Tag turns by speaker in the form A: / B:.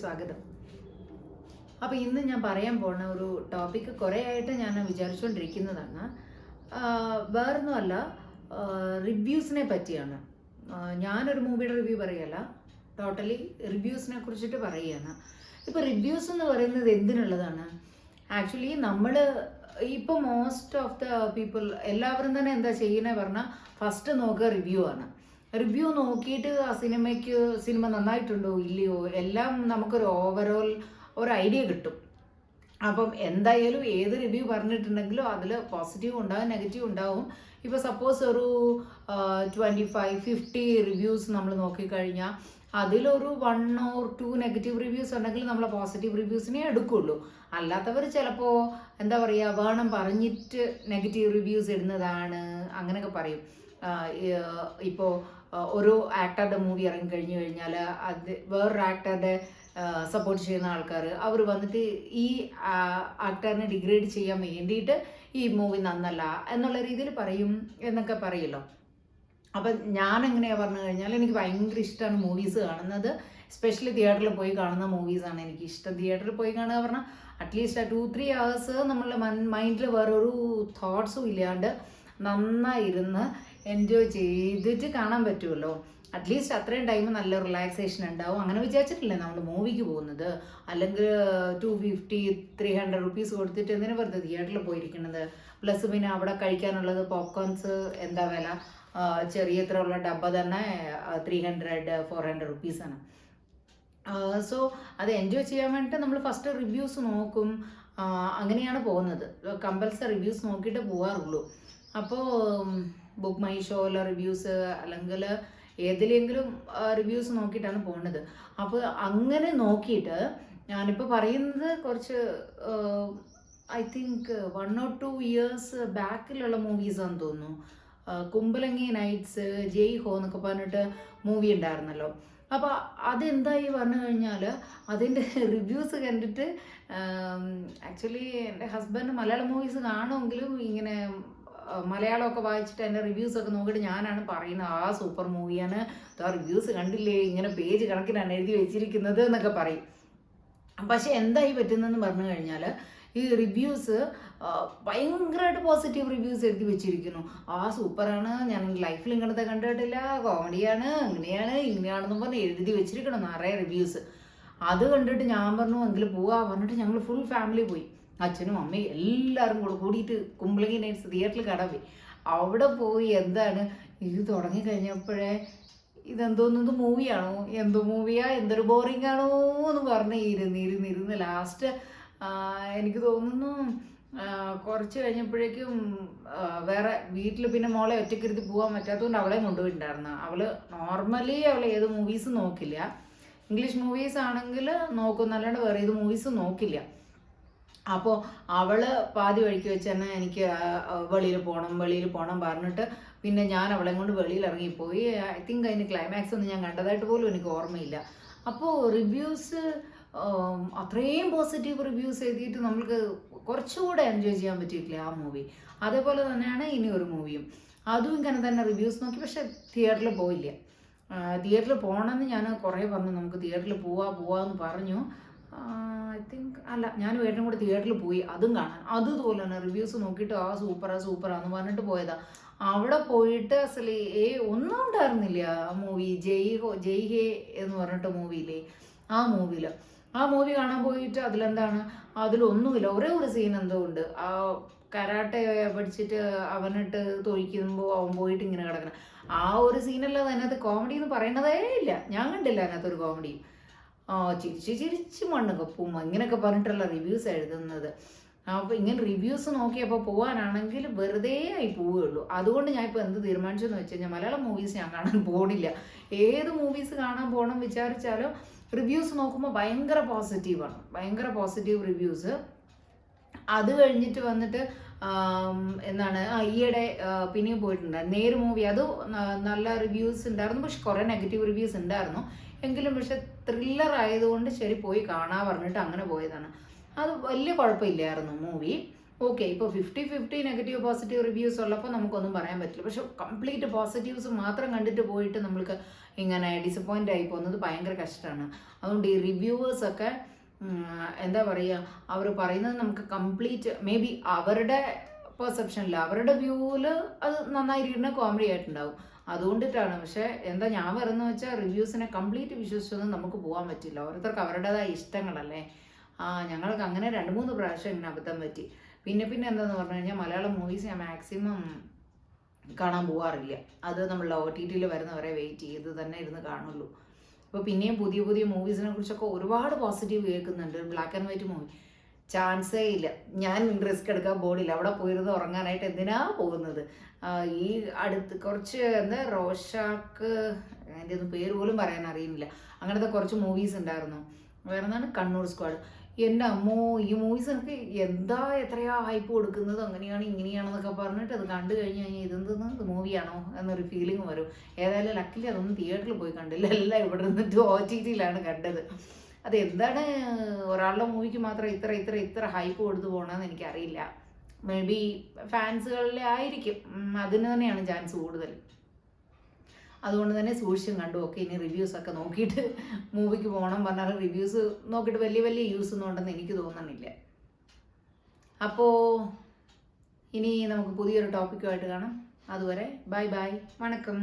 A: സ്വാഗതം. അപ്പോൾ ഇന്ന് ഞാൻ പറയാൻ പോണ ഒരു ടോപ്പിക്ക് കുറേ ആയിട്ട് ഞാൻ വിചാരിച്ചുകൊണ്ടിരിക്കുന്നതാണ് വേറൊന്നും വേറൊന്നുമല്ല റിവ്യൂസിനെ പറ്റിയാണ്. ഞാനൊരു മൂവിയുടെ റിവ്യൂ പറയല്ല. ടോട്ടലി റിവ്യൂസിനെ കുറിച്ചിട്ട് പറയുകയാണ്. ഇപ്പോൾ റിവ്യൂസ് എന്ന് പറയുന്നത് എന്തിനുള്ളതാണ്? ആക്ച്വലി നമ്മൾ ഇപ്പോൾ മോസ്റ്റ് ഓഫ് ദ പീപ്പിൾ എല്ലാവരും തന്നെ എന്താ ചെയ്യുന്നത് പറഞ്ഞാൽ ഫസ്റ്റ് നോക്കുക റിവ്യൂ ആണ്. റിവ്യൂ നോക്കിയിട്ട് ആ സിനിമയ്ക്ക് സിനിമ നന്നായിട്ടുണ്ടോ ഇല്ലയോ എല്ലാം നമുക്കൊരു ഓവറോൾ ഒരു ഐഡിയ കിട്ടും. അപ്പം എന്തായാലും ഏത് റിവ്യൂ പറഞ്ഞിട്ടുണ്ടെങ്കിലും അതിൽ പോസിറ്റീവ് ഉണ്ടാകും നെഗറ്റീവ് ഉണ്ടാവും. ഇപ്പോൾ സപ്പോസ് ഒരു ട്വന്റി ഫൈവ് ഫിഫ്റ്റി റിവ്യൂസ് നമ്മൾ നോക്കിക്കഴിഞ്ഞാൽ അതിലൊരു one or two negative reviews ഉണ്ടെങ്കിൽ നമ്മൾ പോസിറ്റീവ് റിവ്യൂസിനെ എടുക്കുള്ളൂ. അല്ലാത്തവർ ചിലപ്പോൾ എന്താ പറയുക വേണം പറഞ്ഞിട്ട് നെഗറ്റീവ് റിവ്യൂസ് ഇടുന്നതാണ് അങ്ങനെയൊക്കെ പറയും. ഇപ്പോൾ ഒരു ആക്ടറുടെ മൂവി ഇറങ്ങി കഴിഞ്ഞു കഴിഞ്ഞാൽ അത് വേറൊരു ആക്ടറുടെ സപ്പോർട്ട് ചെയ്യുന്ന ആൾക്കാർ അവർ വന്നിട്ട് ഈ ആക്ടറിനെ ഡിഗ്രേഡ് ചെയ്യാൻ വേണ്ടിയിട്ട് ഈ മൂവി നന്നല്ല എന്നുള്ള രീതിയിൽ പറയും എന്നൊക്കെ പറയല്ലോ. അപ്പം ഞാൻ എങ്ങനെയാണ് പറഞ്ഞു കഴിഞ്ഞാൽ എനിക്ക് ഭയങ്കര ഇഷ്ടമാണ് മൂവീസ് കാണുന്നത്. സ്പെഷ്യലി തിയേറ്ററിൽ പോയി കാണുന്ന മൂവീസാണ് എനിക്ക് ഇഷ്ടം. തിയേറ്ററിൽ പോയി കാണുക പറഞ്ഞാൽ അറ്റ്ലീസ്റ്റ് ആ ടു ത്രീ അവേഴ്സ് നമ്മളുടെ മൈൻഡിൽ വേറൊരു തോട്ട്സും ഇല്ലാണ്ട് നന്നായിരുന്ന്. എൻജോയ് ചെയ്തിട്ട് കാണാൻ പറ്റുമല്ലോ. അറ്റ്ലീസ്റ്റ് അത്രയും ടൈം നല്ല റിലാക്സേഷൻ ഉണ്ടാവും. അങ്ങനെ വിചാരിച്ചിട്ടില്ലേ നമ്മൾ മൂവിക്ക് പോകുന്നത്? അല്ലെങ്കിൽ two fifty three hundred rupees കൊടുത്തിട്ട് എന്തിനു വെറുതെ തിയേറ്ററിൽ പോയിരിക്കുന്നത്? പ്ലസ് പിന്നെ അവിടെ കഴിക്കാനുള്ളത് പോപ്കോൺസ് എന്താ വില? ചെറിയ ഇത്ര ഉള്ള ഡബ്ബ തന്നെ ത്രീ ഹൺഡ്രഡ് ഫോർ ഹൺഡ്രഡ് റുപ്പീസാണ് സോ അത് എൻജോയ് ചെയ്യാൻ വേണ്ടിയിട്ട് നമ്മൾ ഫസ്റ്റ് റിവ്യൂസ് നോക്കും. അങ്ങനെയാണ് പോകുന്നത്. കമ്പൽസറി റിവ്യൂസ് നോക്കിയിട്ട് പോകാറുള്ളൂ അപ്പോൾ ബുക്ക് മൈ ഷോയിലെ റിവ്യൂസ് അല്ലെങ്കിൽ ഏതിലെങ്കിലും റിവ്യൂസ് നോക്കിയിട്ടാണ് പോകുന്നത് അപ്പോൾ അങ്ങനെ നോക്കിയിട്ട് ഞാനിപ്പോൾ പറയുന്നത് കുറച്ച് I think one or two years ബാക്കിലുള്ള മൂവീസാണെന്ന് തോന്നുന്നു. കുമ്പലങ്ങി നൈറ്റ്സ് ജയ് ഹോ എന്നൊക്കെ പറഞ്ഞിട്ട് മൂവി ഉണ്ടായിരുന്നല്ലോ. അപ്പോൾ അതെന്തായി പറഞ്ഞു കഴിഞ്ഞാൽ അതിന്റെ റിവ്യൂസ് കണ്ടിട്ട് ആക്ച്വലി എന്റെ ഹസ്ബൻഡ് മലയാളം മൂവീസ് കാണുമെങ്കിലും ഇങ്ങനെ മലയാളമൊക്കെ വായിച്ചിട്ട് എന്റെ റിവ്യൂസ് ഒക്കെ നോക്കിയിട്ട് ഞാനാണ് പറയുന്നത് ആ സൂപ്പർ മൂവിയാണ് ആ റിവ്യൂസ് കണ്ടില്ലേ? ഇങ്ങനെ പേജ് കണക്കിനാണ് എഴുതി വെച്ചിരിക്കുന്നത് എന്നൊക്കെ പറയും. പക്ഷെ എന്തായി പറ്റുന്നതെന്ന് പറഞ്ഞു കഴിഞ്ഞാൽ ഈ റിവ്യൂസ് ഭയങ്കരമായിട്ട് പോസിറ്റീവ് റിവ്യൂസ് എഴുതി വെച്ചിരിക്കുന്നു. ആ സൂപ്പറാണ്. ഞാൻ ലൈഫിൽ ഇങ്ങനത്തെ കണ്ടിട്ടില്ല. കോമഡിയാണ് ഇങ്ങനെയാണ് ഇങ്ങനെയാണെന്ന് പറഞ്ഞ് എഴുതി വെച്ചിരിക്കണം നിറയെ റിവ്യൂസ് അത് കണ്ടിട്ട് ഞാൻ പറഞ്ഞു എങ്കിൽ പോവാ. പറഞ്ഞിട്ട് ഞങ്ങൾ ഫുൾ ഫാമിലി പോയി. അച്ഛനും അമ്മയും എല്ലാവരും കൂടെ കൂടിയിട്ട് കുമ്പളങ്ങി നൈറ്റ്സ് തിയേറ്ററിൽ കടവേ അവിടെ പോയി എന്താണ് ഇത് തുടങ്ങി കഴിഞ്ഞപ്പോഴേ ഇതെന്തോന്നത് മൂവിയാണോ എന്തോ മൂവിയാ എന്തൊരു ബോറിംഗ് ആണോ? എന്ന് പറഞ്ഞ് ഇരുന്ന് ഇരുന്ന് ലാസ്റ്റ് എനിക്ക് തോന്നുന്നു കുറച്ച് കഴിഞ്ഞപ്പോഴേക്കും വേറെ വീട്ടിൽ പിന്നെ മോളെ ഒറ്റക്കിരുത്തി പോകാൻ പറ്റാത്തതുകൊണ്ട് അവളെ കൊണ്ടുപോയിട്ടുണ്ടായിരുന്നു. അവൾ നോർമലി അവൾ ഏത് മൂവീസ് നോക്കില്ല. ഇംഗ്ലീഷ് മൂവീസ് ആണെങ്കിൽ നോക്കും അല്ലാണ്ട് വേറെ ഏത് മൂവീസ് നോക്കില്ല. അപ്പോൾ അവൾ പാതി വഴിക്ക് വെച്ച് തന്നെ എനിക്ക് വെളിയിൽ പോകണം വെളിയിൽ പോകണം പറഞ്ഞിട്ട് പിന്നെ ഞാൻ അവളെ കൊണ്ട് വെളിയിൽ ഇറങ്ങിപ്പോയി ഐ തിങ്ക് അതിന് ക്ലൈമാക്സ് ഒന്നും ഞാൻ കണ്ടതായിട്ട് പോലും എനിക്ക് ഓർമ്മയില്ല. അപ്പോൾ റിവ്യൂസ് അത്രയും പോസിറ്റീവ് റിവ്യൂസ് എഴുതിയിട്ട് നമ്മൾക്ക് കുറച്ചുകൂടെ എൻജോയ് ചെയ്യാൻ പറ്റിയിട്ടില്ല ആ മൂവി അതേപോലെ തന്നെയാണ് ഇനി ഒരു മൂവിയും അതും ഇങ്ങനെ തന്നെ റിവ്യൂസ് നോക്കി പക്ഷെ തിയേറ്ററിൽ പോയില്ല. തിയേറ്ററിൽ പോകണമെന്ന് ഞാൻ കുറേ പറഞ്ഞു. നമുക്ക് തിയേറ്ററിൽ പോവാ പോവാന്ന് പറഞ്ഞു. ഐ തിങ്ക് അല്ല ഞാൻ വേട്ടും കൂടെ തിയേറ്ററിൽ പോയി. അതും കാണാൻ. അതുപോലെ തന്നെ റിവ്യൂസ് നോക്കിയിട്ട് ആ സൂപ്പറാ സൂപ്പറാന്ന് പറഞ്ഞിട്ട് പോയതാ. അവിടെ പോയിട്ട് അസലി ഏ ഒന്നും ഉണ്ടായിരുന്നില്ല ആ മൂവി ജയ് ഹോ ജയ് ഹേ എന്ന് പറഞ്ഞിട്ട് മൂവിയില്ലേ ആ മൂവിയിൽ ആ മൂവി കാണാൻ പോയിട്ട് അതിലെന്താണ്? അതിലൊന്നുമില്ല. ഒരേ ഒരു സീൻ എന്തോ ഉണ്ട്. ആ കരാട്ടെ പഠിച്ചിട്ട് അവനിട്ട് തൊഴിക്കുമ്പോൾ അവൻ പോയിട്ട് ഇങ്ങനെ കിടക്കണം. ആ ഒരു സീനല്ലാതെ അതിനകത്ത് കോമഡി എന്ന് പറയണതേ ഇല്ല. ഞാൻ കണ്ടില്ല അതിനകത്തൊരു കോമഡി ആ ചിരിച്ച് ചിരിച്ച് മണ്ണ് കപ്പും ഇങ്ങനെയൊക്കെ പറഞ്ഞിട്ടുള്ള റിവ്യൂസ് എഴുതുന്നത്. അപ്പോൾ ഇങ്ങനെ റിവ്യൂസ് നോക്കിയപ്പോൾ പോകാനാണെങ്കിൽ വെറുതെ ആയി പോവുകയുള്ളൂ. അതുകൊണ്ട് ഞാൻ ഇപ്പോൾ എന്ത് തീരുമാനിച്ചെന്ന് വെച്ച് കഴിഞ്ഞാൽ മലയാളം മൂവീസ് ഞാൻ കാണാൻ പോണില്ല. ഏത് മൂവീസ് കാണാൻ പോകണം വിചാരിച്ചാലും റിവ്യൂസ് നോക്കുമ്പോൾ ഭയങ്കര പോസിറ്റീവാണ് ഭയങ്കര പോസിറ്റീവ് റിവ്യൂസ് അത് കഴിഞ്ഞിട്ട് വന്നിട്ട് എന്താണ് ഈയിടെ പിന്നെയും പോയിട്ടുണ്ട്. നേര് മൂവി. അത് നല്ല റിവ്യൂസ് ഉണ്ടായിരുന്നു. പക്ഷെ കുറേ നെഗറ്റീവ് റിവ്യൂസ് ഉണ്ടായിരുന്നു. എങ്കിലും പക്ഷെ ത്രില്ലർ ആയതുകൊണ്ട് ശരി പോയി കാണാൻ പറഞ്ഞിട്ട് അങ്ങനെ പോയതാണ്. അത് വലിയ കുഴപ്പമില്ലായിരുന്നു മൂവി. ഓക്കെ ഇപ്പോൾ fifty fifty negative positive reviews ഉള്ളപ്പോൾ നമുക്കൊന്നും പറയാൻ പറ്റില്ല. പക്ഷെ കംപ്ലീറ്റ് പോസിറ്റീവ്സ് മാത്രം കണ്ടിട്ട് പോയിട്ട് നമ്മൾക്ക് ഇങ്ങനെ ഡിസപ്പോയിന്റ് ആയി പോകുന്നത് ഭയങ്കര കഷ്ടമാണ്. അതുകൊണ്ട് ഈ റിവ്യൂവേഴ്സൊക്കെ എന്താ പറയുക അവർ പറയുന്നത് നമുക്ക് കംപ്ലീറ്റ് മേ ബി അവരുടെ പെർസെപ്ഷനിൽ അവരുടെ വ്യൂവിൽ അത് നന്നായിരിക്കുന്ന കോമഡി ആയിട്ടുണ്ടാവും. അതുകൊണ്ടിട്ടാണ്. പക്ഷേ എന്താ ഞാൻ പറയുന്നത് വെച്ചാൽ റിവ്യൂസിനെ കംപ്ലീറ്റ് വിശ്വസിച്ചൊന്നും നമുക്ക് പോകാൻ പറ്റില്ല. ഓരോരുത്തർക്ക് അവരുടേതായ ഇഷ്ടങ്ങളല്ലേ. ആ ഞങ്ങൾക്ക് അങ്ങനെ രണ്ട് മൂന്ന് പ്രാവശ്യം ഇങ്ങനെ അബദ്ധം പറ്റി. പിന്നെ പിന്നെ എന്താന്ന് പറഞ്ഞു കഴിഞ്ഞാൽ മലയാളം മൂവീസ് ഞാൻ മാക്സിമം കാണാൻ പോകാറില്ല അത് നമ്മൾ ഒ ടി ടിയിൽ വരുന്നവരെ വെയിറ്റ് ചെയ്ത് തന്നെ ഇരുന്ന് കാണുള്ളൂ. ഇപ്പോൾ പിന്നെയും പുതിയ പുതിയ മൂവീസിനെ കുറിച്ചൊക്കെ ഒരുപാട് പോസിറ്റീവ് കേൾക്കുന്നുണ്ട്. ബ്ലാക്ക് ആൻഡ് വൈറ്റ് മൂവി ചാൻസേ ഇല്ല. ഞാൻ റിസ്ക് എടുക്കാൻ പോകില്ല അവിടെ പോയിരുന്ന് ഉറങ്ങാനായിട്ട് എന്തിനാ പോകുന്നത്? ഈ അടുത്ത് കുറച്ച് എന്താ റോഷാക്ക് അതിന്റെ ഒന്നും പേര് പോലും പറയാൻ അറിയുന്നില്ല. അങ്ങനത്തെ കുറച്ച് മൂവീസ് ഉണ്ടായിരുന്നു. വേറെ കണ്ണൂർ സ്ക്വാഡ് എന്റെ അമ്മോ ഈ മൂവീസ് എനിക്ക് എന്താ എത്രയാ ഹൈപ്പ് കൊടുക്കുന്നത്? അങ്ങനെയാണ് ഇങ്ങനെയാണെന്നൊക്കെ പറഞ്ഞിട്ട് അത് കണ്ടു കഴിഞ്ഞ് കഴിഞ്ഞാൽ ഇതെന്തെന്ന്? ഇത് മൂവിയാണോ എന്നൊരു ഫീലിംഗ് വരും. ഏതായാലും ലക്കിലി അതൊന്നും തിയേറ്ററിൽ പോയി കണ്ടില്ല. എല്ലാം ഇവിടെ നിന്നിട്ട് ഒ ടി ടിയിലാണ് കണ്ടത്. അത് എന്താണ് ഒരാളുടെ മൂവിക്ക് മാത്രം ഇത്ര ഇത്ര ഇത്ര ഹൈപ്പ് കൊടുത്തു പോകണമെന്ന് എനിക്കറിയില്ല. മേ ബി ഫാൻസുകളിലെ ആയിരിക്കും അതിന് തന്നെയാണ് ചാൻസ് കൂടുതൽ. അതുകൊണ്ട് തന്നെ സൂക്ഷിച്ചും കണ്ടു ഒക്കെ ഇനി റിവ്യൂസ് ഒക്കെ നോക്കിയിട്ട് മൂവിക്ക് പോകണം പറഞ്ഞാൽ റിവ്യൂസ് നോക്കിയിട്ട് വലിയ വലിയ യൂസ് ഒന്നും ഉണ്ടെന്ന് എനിക്ക് തോന്നുന്നില്ല അപ്പോൾ ഇനി നമുക്ക് പുതിയൊരു ടോപ്പിക്കുമായിട്ട് കാണാം. അതുവരെ ബൈ ബൈ വണക്കം.